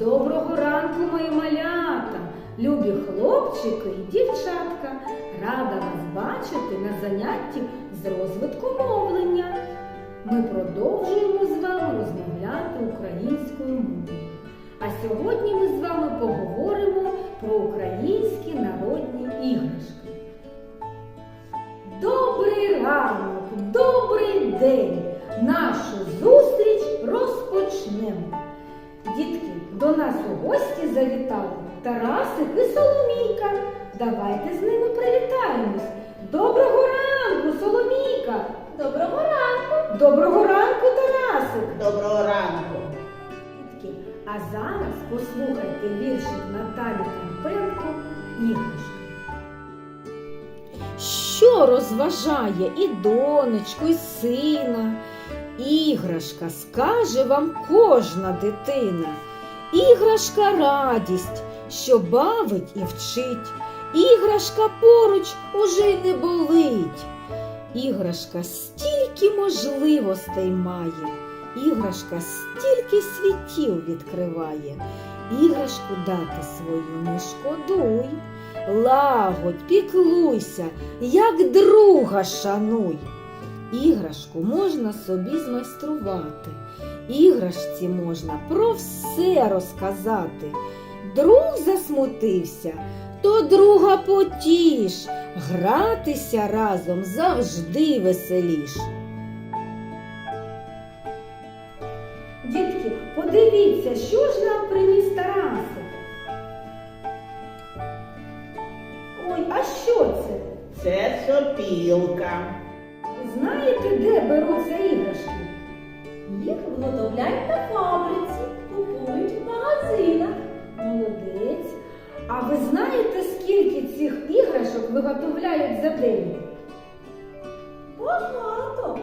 Доброго ранку, мої малята, любі хлопчики і дівчатка. Рада вас бачити на занятті з розвитку мовлення. Ми продовжуємо з вами розмовляти українською мовою. А сьогодні ми з вами поговоримо про українські народні іграшки. Добрий ранок, добрий день! Нашу зустріч розпочнемо. Дітки, до нас у гості завітали Тарасик і Соломійка. Давайте з ними привітаємось. Доброго ранку, Соломійка! Доброго ранку! Доброго ранку, Тарасик! Доброго ранку. А зараз послухайте віршик Наталі Карпенко «Іграшки». Що розважає і донечку, і сина? Іграшка скаже вам кожна дитина. Іграшка радість, що бавить і вчить. Іграшка поруч уже й не болить. Іграшка стільки можливостей має. Іграшка стільки світів відкриває. Іграшку дати свою не шкодуй. Лагодь, піклуйся, як друга шануй. Іграшку можна собі змайструвати. Іграшці можна про все розказати. Друг засмутився, то друга потіш. Гратися разом завжди веселіш. Дітки, подивіться, що ж нам приніс Тарасик. Ой, а що це? Це сопілка. Знаєте, де беруться іграшки? Їх виготовляють на фабриці, купують в магазинах. Молодець. А ви знаєте, скільки цих іграшок виготовляють за день? Багато.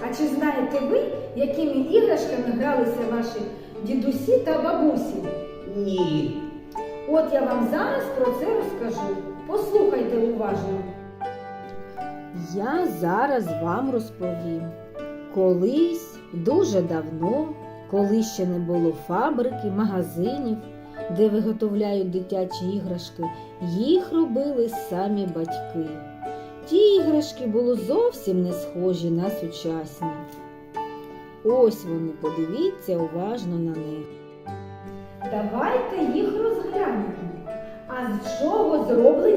А чи знаєте ви, якими іграшками гралися ваші дідусі та бабусі? Ні. От я вам зараз про це розкажу. Послухайте уважно. Я зараз вам розповім. Колись, дуже давно, коли ще не було фабрики, магазинів, де виготовляють дитячі іграшки, їх робили самі батьки. Ті іграшки були зовсім не схожі на сучасні. Ось вони, подивіться уважно на них. Давайте їх розглянемо. А з чого зроблені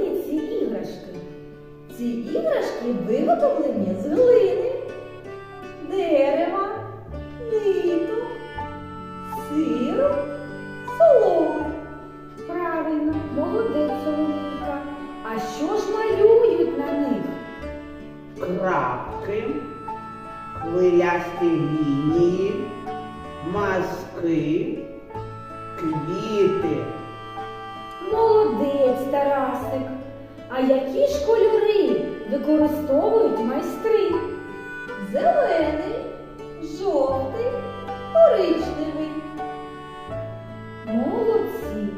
іграшки виготовлені з глини, дерева, ниток, сиру, соломи. Правильно, молодець Соломійка. А що ж малюють на них? Крапки, хвилясті лінії, мазки, використовують майстри? Зелений, жовтий, коричневий. Молодці.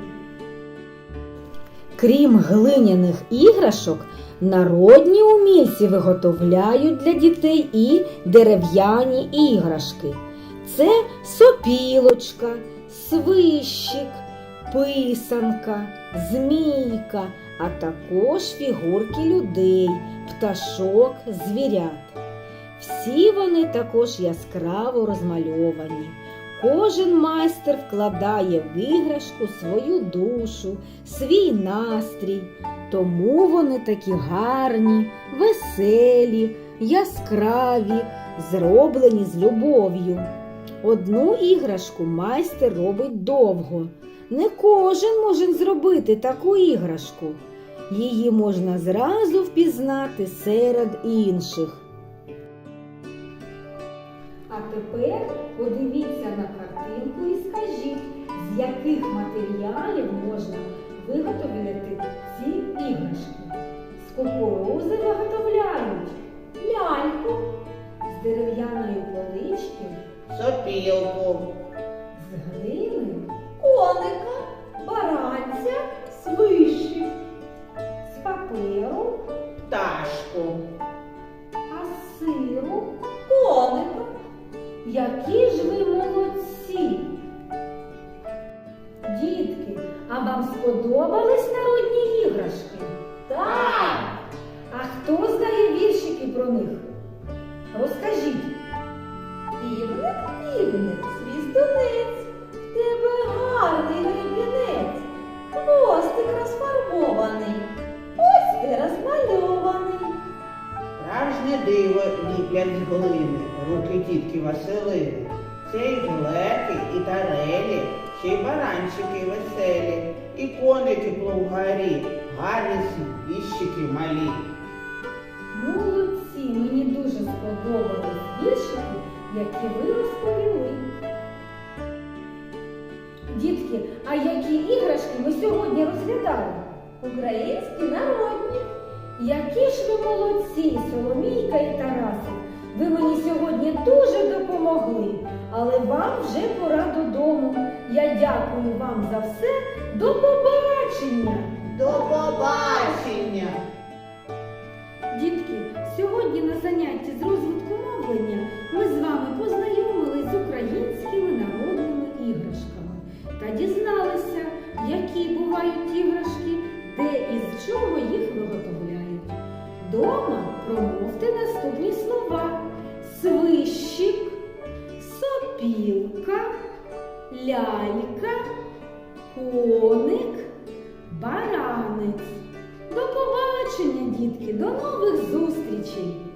Крім глиняних іграшок, народні умільці виготовляють для дітей і дерев'яні іграшки. Це сопілочка, свищик, писанка, змійка, а також фігурки людей, пташок, звірят. Всі вони також яскраво розмальовані. Кожен майстер вкладає в іграшку свою душу, свій настрій, тому вони такі гарні, веселі, яскраві, зроблені з любов'ю. Одну іграшку майстер робить довго. Не кожен може зробити таку іграшку. Її можна зразу впізнати серед інших. А тепер подивіться на картинку і скажіть, з яких матеріалів можна виготовити ці іграшки. З кукурузи виготовляють ляльку, з дерев'яної полички, Сопілку, сподобались народні іграшки? Так. А хто знає віршики про них? Розкажіть. Півник, півник, свістунець, в тебе гарний гребінець, хвостик розфарбований, ось ти розмальований. Справжнє диво ліплять з глини, руки тітки Василини. Це і глеки, і тарелі, ще й баранчики веселі, і коники плугарі, гарні свіщики малі. Молодці, мені дуже сподобались віршики, які ви розповіли. Дітки, а які іграшки ми сьогодні розглядали? Українські народні. Які ж ви молодці, Соломійка і Тарасик. Ви мені сьогодні дуже допомогли, але вам вже пора додому. Я дякую вам за все. До побачення! До побачення! Дітки, сьогодні на занятті з розвитку мовлення ми з вами познайомились з українськими народними іграшками та дізналися, які бувають іграшки, де і з чого їх виготовляють. Дома промовте наступні слова: свищик, сопілка, лялька, коник, баранець. До побачення, дітки, до нових зустрічей!